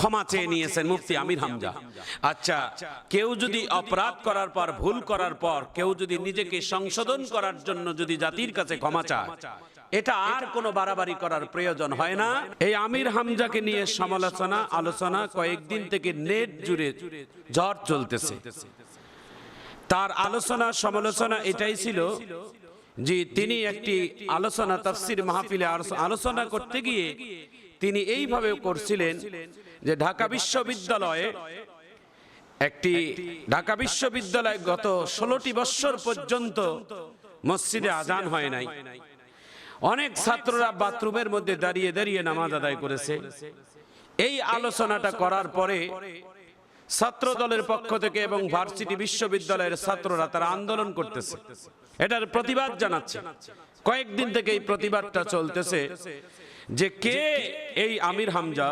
ক্ষমা চেয়ে নিয়েছেন মুফতি আমির হামজা। আচ্ছা কেউ যদি অপরাধ করার পর ভুল করার পর কেউ যদি নিজেকে সংশোধন করার জন্য যদি জাতির কাছে ক্ষমা চায় এটা আর কোনো বাড়াবাড়ি করার প্রয়োজন হয় না। এই আমির হামজাকে নিয়ে সমালোচনা আলোচনা কয়েকদিন থেকে নেট জুড়ে ঝড় চলতেছে। তার আলোচনা সমালোচনা এটাই ছিল যে তিনি একটি আলোচনা তাফসির মাহফিলে আলোচনা করতে গিয়ে তিনি এইভাবে করছিলেন যে ঢাকা বিশ্ববিদ্যালয়ে একটি ঢাকা বিশ্ববিদ্যালয় গত ষোলোটি বৎসর পর্যন্ত মসজিদে আজান হয় নাই। অনেক ছাত্ররা বাথরুমের মধ্যে দাঁড়িয়ে দাঁড়িয়ে নামাজ আদায় করেছে। এই আলোচনাটা করার পরে ছাত্র দলের পক্ষ থেকে এবং ভার্সিটি বিশ্ববিদ্যালয়ের ছাত্ররা তারা আন্দোলন করতেছে। এটার প্রতিবাদ জানাচ্ছে। কয়েকদিন থেকে এই প্রতিবাদটা চলতেছে যে কে এই আমির হামজা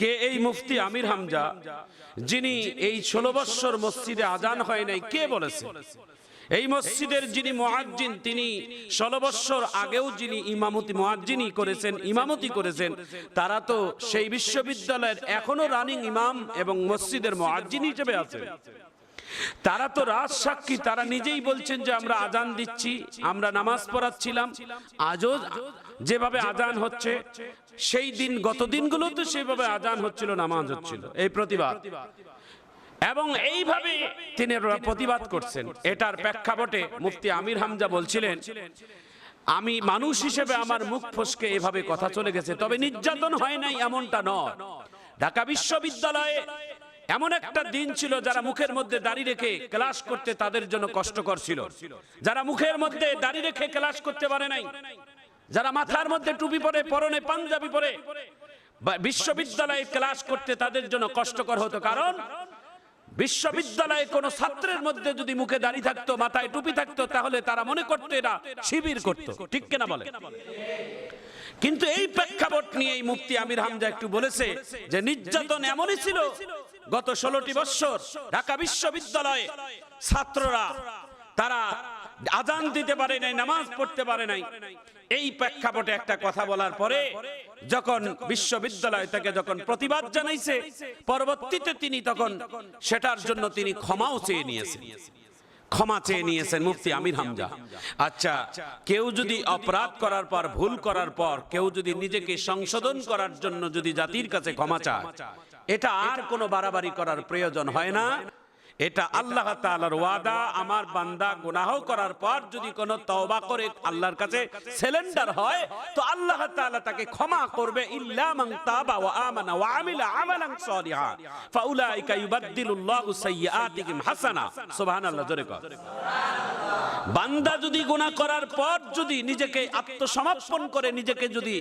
কে এই মুফতি আমির হামজা, যিনি এই ষোলো বৎসর মসজিদে আজান হয় নাই, কে বলেছে? এই মসজিদের যিনি মুয়াজ্জিন তিনি ষোলো বৎসর আগেও যিনি ইমামতি মুয়াজ্জিনই করেছেন, ইমামতি করেছেন, তারা তো সেই বিশ্ববিদ্যালয়ের এখনও রানিং ইমাম এবং মসজিদের মুয়াজ্জিন হিসেবে আছেন তারা তো রাজ সাক্ষী, তারা নিজেই বলছেন যে আমরা আজান দিচ্ছি, আমরা নামাজ পড়াচ্ছিলাম। আজও যেভাবে আজান হচ্ছে, সেই দিন, গত দিনগুলো তো সেইভাবে আজান হচ্ছিল, নামাজ হচ্ছিল। এই প্রতিবাদ। এবং এইভাবে তিনি প্রতিবাদ করছেন। এটার প্রেক্ষাপটে মুফতি আমির হামজা বলছিলেন, আমি মানুষ হিসেবে আমার মুখ ফসকে এভাবে কথা চলে গেছে, তবে নির্যাতন হয় নাই এমনটা নয়। ঢাকা বিশ্ববিদ্যালয়ে এমন একটা দিন ছিল যারা মুখের মধ্যে দাড়ি রেখে ক্লাস করতে তাদের জন্য কষ্টকর ছিল। যারা মুখের মধ্যে দাড়ি রেখে ক্লাস করতে পারে নাই, যারা মাথার মধ্যে টুপি পরে, পরনে পাঞ্জাবি পরে বিশ্ববিদ্যালয়ে ক্লাস করতে তাদের জন্য কষ্টকর হতো। কারণ বিশ্ববিদ্যালয়ে কোন ছাত্রের মধ্যে যদি মুখে দাঁড়িয়ে থাকতো, মাথায় টুপি থাকতো, তাহলে তারা মনে করতো এরা শিবির করতো। ঠিক কিনা বলে? কিন্তু এই প্রেক্ষাপট নিয়ে এই মুফতি আমির হামজা একটু বলেছে যে, নির্যাতন এমনই ছিল গত ষোলোটি বৎসর ঢাকা বিশ্ববিদ্যালয়ে ছাত্ররা তারা আজান দিতে পারে নাই, নামাজ পড়তে পারে নাই। এই প্রেক্ষাপটে একটা কথা বলার পরে যখন বিশ্ববিদ্যালয় থেকে যখন প্রতিবাদ জানাইছে, পরবর্তীতে তিনি তখন সেটার জন্য তিনি ক্ষমাও চেয়ে নিয়েছেন। ক্ষমা চেয়ে নিয়েছেন মুফতি আমির হামজা। আচ্ছা কেউ যদি অপরাধ করার পর, ভুল করার পর, কেউ যদি নিজেকে সংশোধন করার জন্য যদি জাতির কাছে ক্ষমা চায় এটা আর কোনো বাড়াবাড়ি করার প্রয়োজন হয় না। এটা আল্লাহ ওয়াদা। আমার বান্দা গুনাহ করার পর যদি কোনো তওবা করে আল্লাহর কাছে সিলিন্ডার হয়, তো আল্লাহ তাআলা তাকে ক্ষমা করবে। ইল্লা মান তাবা ওয়া আমানা ওয়া আমিলা আমালান সালিহা। ফাউলাইকা ইউবাদদিলুল্লাহু সাইয়্যাতিহিম হাসানা। সুবহানাল্লাহ, জোরে কর। বান্দা যদি গুনাহ করার পর যদি নিজেকে আত্মসমর্পণ করে, নিজেকে যদি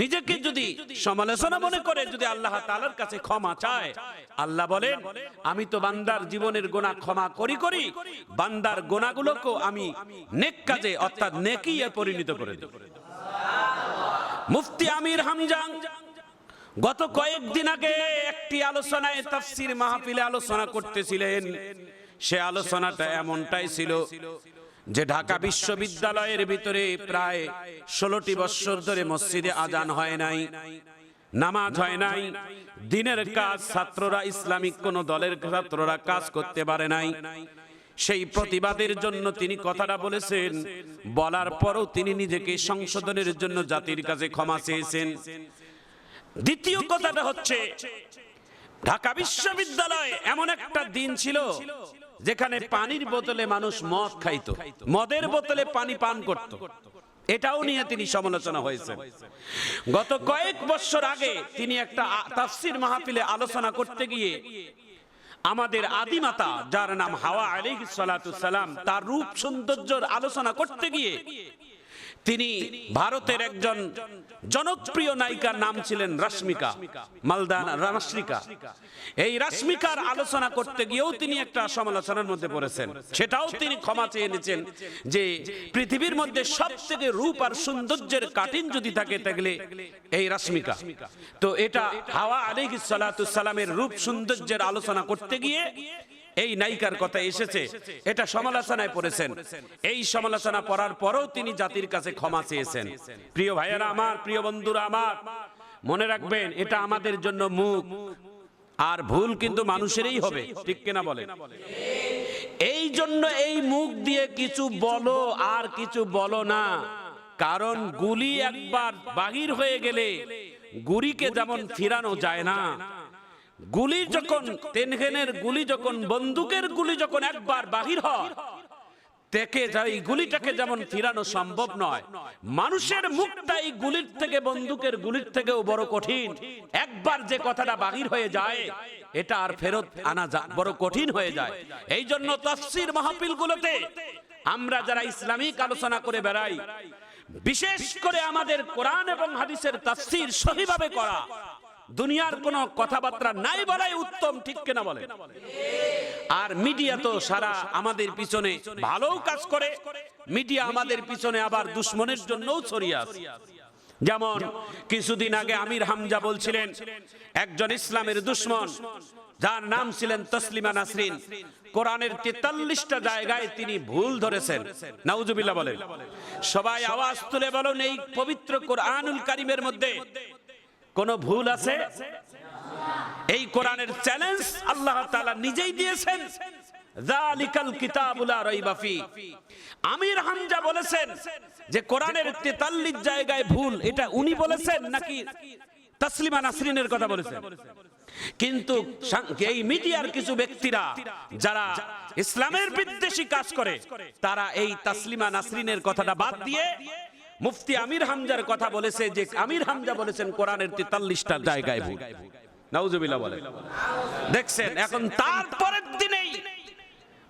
নিজেকে যদি সমালোচনা মনে করে, যদি আল্লাহ তাআলার কাছে ক্ষমা চায়, আল্লাহ বলেন, আমি তো বান্দার জীবনের গোনা ক্ষমা করি করি, বান্দার গোনাগুলোকে আমি নেক কাজে, অর্থাৎ নেকিয়ে পরিণত করে দেব। মুফতি আমির হামজাং, গত কয়েকদিন আগে একটি আলোচনায় তাফসির মাহফিলে আলোচনা করতেছিলেন। সে আলোচনাটা এমনটাই ছিল যে ঢাকা বিশ্ববিদ্যালয়ের ভিতরে প্রায় ষোলোটি বৎসর ধরে মসজিদে আজান হয় নাই, নামাজ হয় নাই, দিনের কাজ ছাত্ররা, ইসলামিক কোন দলের ছাত্ররা কাজ করতে পারে নাই। সেই প্রতিবাদের জন্য তিনি কথাটা বলেছেন, বলার পরও তিনি নিজেকে সংশোধনের জন্য জাতির কাছে ক্ষমা চেয়েছেন। দ্বিতীয় কথাটা হচ্ছে, ঢাকা বিশ্ববিদ্যালয় এমন একটা দিন ছিল যেখানে পানির বোতলে মানুষ মদ খাইত, মদের বোতলে পানি পান করত। এটাও নিয়ে তিনি সমালোচনা হয়েছে গত কয়েক বছর আগে তিনি একটা তাফসির মাহফিলে আলোচনা করতে গিয়ে আমাদের আদিমাতা, যার নাম হাওয়া সালাতু সালাম, তার রূপ সৌন্দর্যের আলোচনা করতে গিয়ে তিনি ভারতের একজন জনপ্রিয় নায়িকার নাম ছিলেন রাশ্মিকা মালদানা রাশ্মিকা। এই রাশ্মিকার আলোচনা করতে গিয়েও তিনি একটা সমালোচনার মধ্যে পড়েছেন। সেটাও তিনি ক্ষমা চেয়ে নিয়েছেন যে পৃথিবীর মধ্যে সব থেকে রূপ আর সৌন্দর্যের কাটিন যদি থাকে তাহলে এই রাশ্মিকা। তো এটা হাওয়া আলাইহিস সালাতু সালামের রূপ সৌন্দর্যের আলোচনা করতে গিয়ে এই নায়িকার কথা এসেছে। এটা সমালোচনায় পড়েছেন। এই সমালোচনা পড়ার পরেও তিনি জাতির কাছে ক্ষমা চেয়েছেন। প্রিয় ভাইয়েরা আমার, প্রিয় বন্ধুরা আমার, মনে রাখবেন, এটা আমাদের জন্য মুখ। আর ভুল কিন্তু মানুষেরই হবে, ঠিক কিনা বলেন? এই জন্য এই মুখ দিয়ে কিছু বলো আর কিছু বলো না। কারণ গুলি একবার বাহির হয়ে গেলে গুলিকে যেমন ফিরানো যায় না গুলি যখন তেনঘেনের গুলি যখন, বন্দুকের গুলি যখন একবার বাহির হয়, থেকে যাই গুলিটাকে যেমন ফিরানো সম্ভব নয়। মানুষের মুখটা এই গুলির থেকে, বন্দুকের গুলির থেকেও বড় কঠিন। একবার যে কথাটা বাহির হয়ে যায়, এটা আর ফেরত আনা বড় কঠিন হয়ে যায়। এই জন্য তফসির মাহফিলগুলোতে আমরা যারা ইসলামিক আলোচনা করে বেড়াই, বিশেষ করে আমাদের কোরআন এবং হাদিসের তাফসির সহিভাবে করা দুনিয়ার কোনো কথাবার্তা নাই বলাই উত্তম, ঠিক কিনা বলে আর মিডিয়া তো সারা আমাদের পিছনে ভালো কাজ করে, মিডিয়া আমাদের পিছনে আবার দুশ্মনের আসে যেমন, কিছুদিন আগে আমির হামজা বলছিলেন, একজন ইসলামের দুশ্মন, যার নাম ছিলেন তসলিমা নাসরিন, কোরআনের তেতাল্লিশটা জায়গায় তিনি ভুল ধরেছেন। নাউজুবিল্লাহ বলেন, সবাই আওয়াজ তুলে বলুন, এই পবিত্র কোরআনুল কারিমের মধ্যে কোন ভুল আছে? এই কোরআনের চ্যালেঞ্জ আল্লাহ তাআলা নিজেই দিয়েছেন। কিতাবুল আমির হামজা বলেছেন যে কোরআনের 43 জায়গায় ভুল, এটা উনি বলেছেন নাকি তাসলিমা নাসরিনের কথা বলেছেন? কিন্তু এই মিডিয়ার কিছু ব্যক্তিরা যারা ইসলামের বিদ্বেষী কাজ করে, তারা এই তাসলিমা নাসরিনের কথাটা বাদ দিয়ে মুফতি আমির হামজার কথা বলেছে যে আমির হামজা বলেছেন কোরআনের তেতাল্লিশটা জায়গায় দেখছেন, এখন তারপরের দিনেই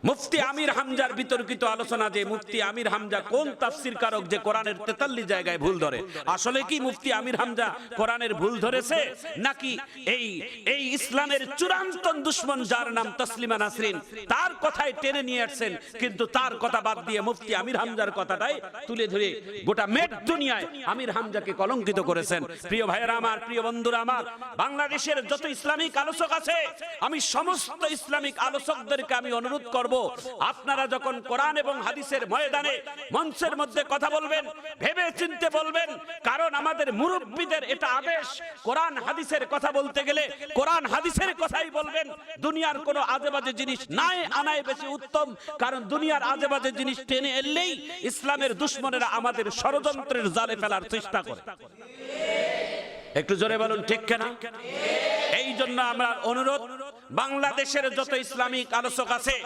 মুফতি আমির হামজার বিতর্কিত আলোচনা যে মুফতি আমির হামজা কোন তাফসির কারক যে কোরআনের তেতাল্লিশ জায়গায় ভুল ধরে? আসলে কি মুফতি আমির হামজা কোরআনের ভুল ধরেছে? নাকি এই এই ইসলামের চূড়ান্ত দুশ্মন যার নাম তসলিমা নাসরিন, তার কথাই টেনে নিয়ে আসছেন, কিন্তু তার কথা বাদ দিয়ে মুফতি আমির হামজার কথাটাই তুলে ধরে গোটা মেট দুনিয়ায় আমির হামজাকে কলঙ্কিত করেছেন। প্রিয় ভাইয়েরা আমার, প্রিয় বন্ধুরা আমার, বাংলাদেশের যত ইসলামিক আলোচক আছে, আমি সমস্ত ইসলামিক আলোচকদেরকে আমি অনুরোধ করব আপনারা যখন কোরআন এবং হাদিসের ময়দানে মঞ্চের মধ্যে কথা বলবেন ভেবে চিনতে বলবেন, কারণ আমাদের মুরব্বীদের এটা আদেশ, কোরআন হাদিসের কথা বলতে গেলে কোরআন হাদিসের কথাই বলবেন। দুনিয়ার কোনো আজেবাজে জিনিস নাই, আনায় বেশি উত্তম, কারণ দুনিয়ার আজেবাজে জিনিস টেনে এলেই ইসলামের দুশ্মনেরা আমাদের ষড়যন্ত্রের জালে ফেলার চেষ্টা করে। একটু জোরে বলুন, ঠিক কেনা? এই জন্য আমরা অনুরোধ বাংলাদেশের যত ইসলামিক আলোচক আছে,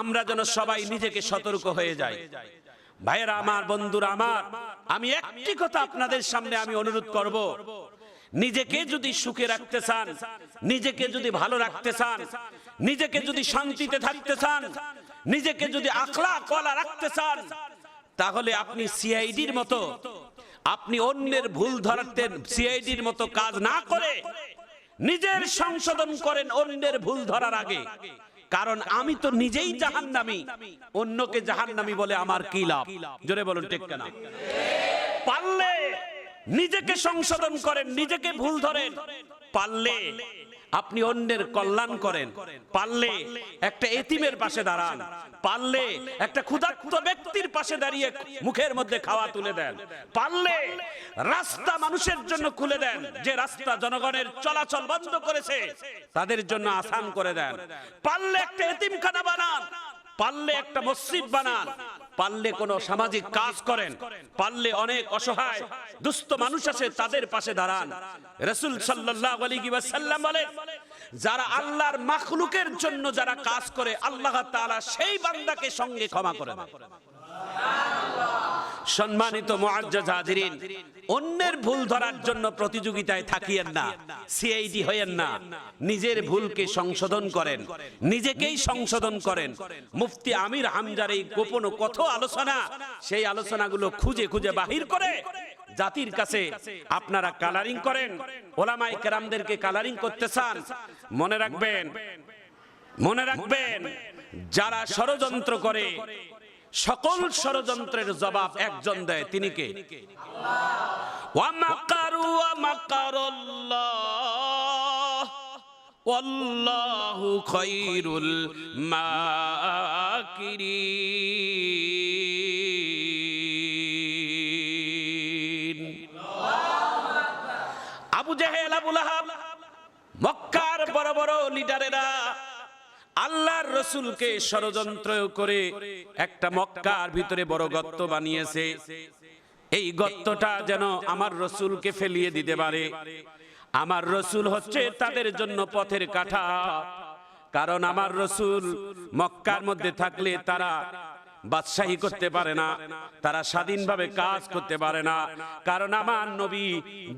আমরা যেন সবাই নিজেকে সতর্ক হয়ে যাই। ভাইয়েরা আমার, বন্ধুরা আমার, আমি একটি কথা আপনাদের সামনে আমি অনুরোধ করব। নিজেকে যদি সুখে রাখতে চান, নিজেকে যদি ভালো রাখতে চান, নিজেকে যদি শান্তিতে থাকতে চান, নিজেকে যদি আখলা কলা রাখতে চান, তাহলে আপনি সিআইডির মতো, আপনি অন্যের ভুল ধরাতে সিআইডির মতো কাজ না করে নিজের সংশোধন করেন অন্যের ভুল ধরার আগে। কারণ আমি তো নিজেই জাহান নামি অন্যকে জাহান নামি বলে আমার কি লাভ? জোরে বলুন, ঠিক কেনা? পারলে নিজেকে সংশোধন করেন, নিজেকে ভুল ধরেন। পারলে আপনি অন্যের কল্যাণ করেন। পারলে একটা এতিমের পাশে দাঁড়ান। পারলে একটা ক্ষুধার্ত ব্যক্তির পাশে দাঁড়িয়ে মুখের মধ্যে খাওয়া তুলে দেন। পারলে রাস্তা মানুষের জন্য খুলে দেন। যে রাস্তা জনগণের চলাচল বন্ধ করেছে, তাদের জন্য আসান করে দেন। পারলে একটা এতিমখানা বানান। পারলে একটা মসজিদ বানান। পারলে কোনো সামাজিক কাজ করেন, পারলে অনেক অসহায়, দুস্থ মানুষ আছে, তাদের পাশে দাঁড়ান। রসুল আলাইহি সাল্লাম বলেন, যারা আল্লাহর মাখলুকের জন্য যারা কাজ করে, আল্লাহ তাআলা সেই বান্দাকে সঙ্গে ক্ষমা করে সম্মানিত মুআজ্জাজ অন্যের ভুল ধরার জন্য প্রতিযোগিতায় থাকিয়েন না সিআইডি হয়েন না, নিজের ভুলকে সংশোধন করেন, নিজেকেই সংশোধন করেন। মুফতি আমির হামজার এই গোপন কত আলোচনা, সেই আলোচনাগুলো খুঁজে খুঁজে বাহির করে জাতির কাছে আপনারা কালারিং করেন ওলামাই কেরামদেরকে কালারিং করতে চান। মনে রাখবেন মনে রাখবেন, যারা ষড়যন্ত্র করে সকল ষড়যন্ত্রের জবাব একজন দেয় তিনি কে? ওয়ামাকারু ওয়ামাকারাল্লাহ ওয়াল্লাহু খায়রুল মাকিরিন। আবু মক্কার বড় বড় লিডারেরা আল্লাহর রসুলকে ষড়যন্ত্র করে একটা মক্কার ভিতরে বড় গত্ত বানিয়েছে। এই গত্তটা যেন আমার রসুলকে ফেলিয়ে দিতে পারে। আমার রসুল হচ্ছে তাদের জন্য পথের কাঠা কারণ আমার রসুল মক্কার মধ্যে থাকলে তারা বাদশাহী করতে পারে না, তারা স্বাধীনভাবে কাজ করতে পারে না। কারণ আমার নবী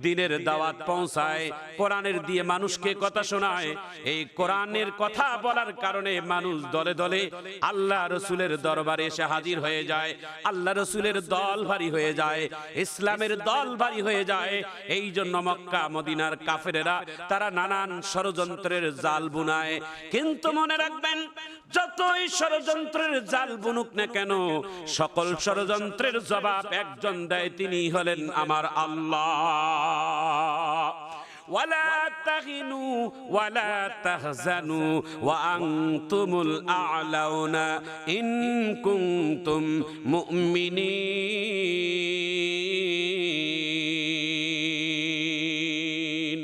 দিনের দাওয়াত পৌঁছায়, কোরআনের দিয়ে মানুষকে কথা শোনায়। এই কোরআনের কথা বলার কারণে মানুষ দলে দলে আল্লাহ রসুলের দরবারে এসে হাজির হয়ে যায়। আল্লাহ রসুলের দল ভারী হয়ে যায়, ইসলামের দল ভারী হয়ে যায়। এই জন্য মক্কা, মদিনার কাফেরেরা, তারা নানান ষড়যন্ত্রের জাল বুনায়। কিন্তু মনে রাখবেন, যতই ষড়যন্ত্রের জাল বুনুক না কেন সকল ষড়যন্ত্রের জবাব একজন দেয় তিনি হলেন আমার আল্লাহ ولا تهنوا ولا تحزنوا وأنتم الأعلون إن كنتم مؤمنين